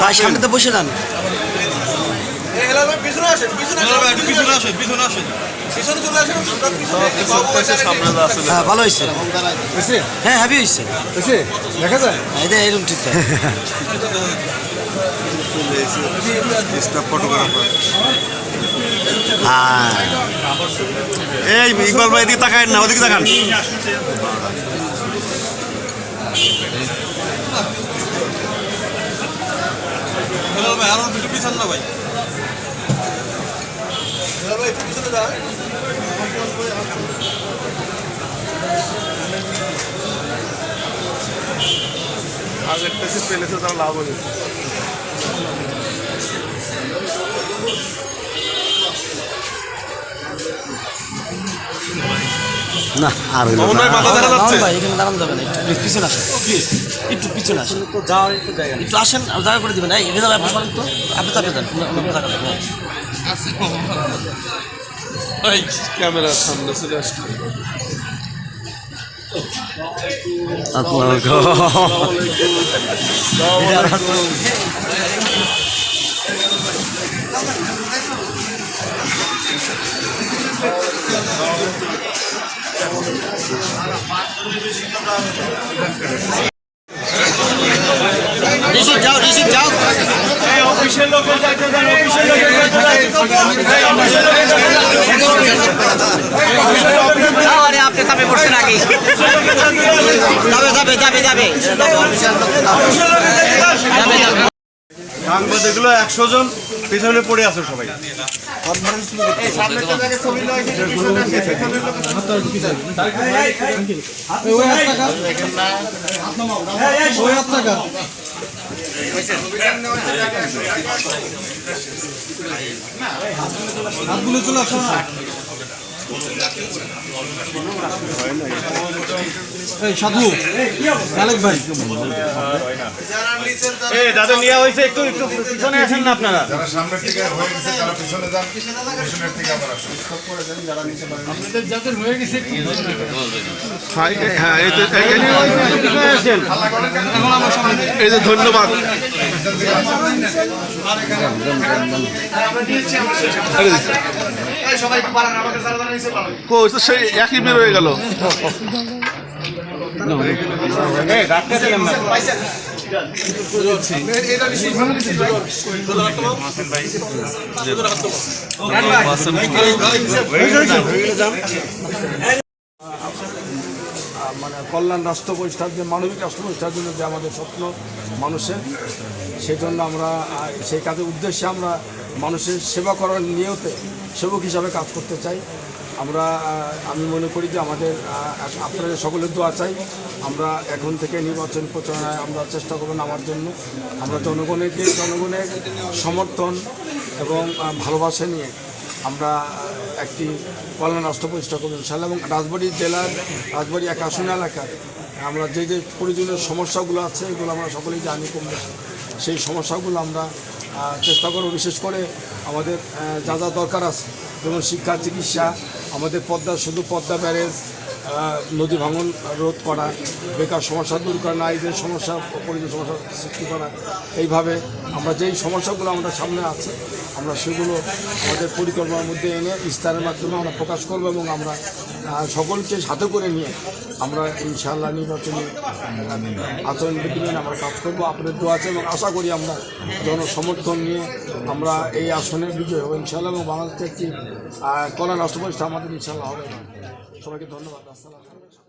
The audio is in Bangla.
ভাই সামনে তো বসে যান। হ্যাঁ ভালো হয়েছে হ্যাঁ হ্যাপি হয়েছে দেখা যায়? এটা এরকম ঠিক ফটোগ্রাফার হ্যাঁ। এই ইকবাল ভাই এদিকে তাকায় না ওদিকে তাকান হেলাল ভাই আরও একটু পিছন না ভাই। ভাই পিছনে যান আজ একটা সে তো তার লাভ হয়েছে না আর হইল না। ভাই মাথা দেখা যাচ্ছে। ভাই এখানে দাঁড়ান যাবে না একটু পিছনে আসেন। একটু পিছনে আসেন। তো যাওয়ার একটু জায়গা একটু আসেন জায়গা করে দিবেন। এই রেজাল্ট আপনি করেন তো। আপনি অন্য- অন্য ক্যামেরার সামনে চলে আসছে। আপনার রিসিট যাও রিসিট যাও। আরে আপনি চাপে পড়ছেন আগে। যাবে যাবে। যাবে যাবে। সাংবাদিকগুলো একশো জন পিছনে পড়ে আছে সবাই হাতগুলো চলে আসো সাধু ভাই। হয়েছে একটু একটু পিছনে আসেন না আপনারা। যারা সামনের থেকে হয়ে গেছে তারা পিছনে যান পিছনের থেকে আবার আসুন। হ্যাঁ এই তো- এই- এই- এই যে ধন্যবাদ। একই বের হয়ে গেল? মানে কল্যাণ রাষ্ট্র প্রতিষ্ঠার যে মানবিক রাষ্ট্র প্রতিষ্ঠার জন্য যে আমাদের স্বপ্ন মানুষের সেই জন্য আমরা সেই কাজের উদ্দেশ্যে আমরা মানুষের সেবা করার নিয়তে সেবক হিসাবে কাজ করতে চাই। আমরা আমি মনে করি যে আমাদের আপনাদের সকলের দোয়া চাই। আমরা এখন থেকে নির্বাচন প্রচারণায় আমরা চেষ্টা করব নামার জন্য। আমরা জনগণেরকে জনগণের সমর্থন এবং ভালোবাসা নিয়ে আমরা একটি কল্যাণ রাষ্ট্র প্রতিষ্ঠা করব ইনশাল্লাহ এবং রাজবাড়ি জেলার রাজবাড়ি এক আসন এলাকার, আমরা যে যে প্রয়োজনীয় সমস্যাগুলো আছে, এগুলো আমরা সকলেই জানি কম সেই সমস্যাগুলো আমরা চেষ্টা করব। বিশেষ করে আমাদের যা যা দরকার আছে, যেমন শিক্ষা, চিকিৎসা, আমাদের পদ্মা, শুধু পদ্মা ব্যারেজ নদী ভাঙন রোধ করা বেকার সমস্যা দূর করা নারীদের সমস্যা পরিবেশ সমস্যা সৃষ্টি করা এইভাবে আমরা যেই সমস্যাগুলো আমাদের সামনে আছে আমরা সেগুলো আমাদের পরিকল্পনার মধ্যে এনে ইস্তারের মাধ্যমে আমরা প্রকাশ করব এবং আমরা সকলকে সাথে করে নিয়ে আমরা ইনশাআল্লাহ নির্বাচনী আহ, আচরণ বিধি নিয়ে আমরা কাজ করব। আপনাদের দোয়া আছে এবং আশা করি আমরা জনসমর্থন নিয়ে আমরা এই আসনে বিজয় হব ইনশাআল্লাহ এবং বাংলাদেশে একটি কল্যাণ রাষ্ট্র প্রতিষ্ঠা আমাদের ইনশাআল্লাহ হবে। সবাইকে ধন্যবাদ আসসালাম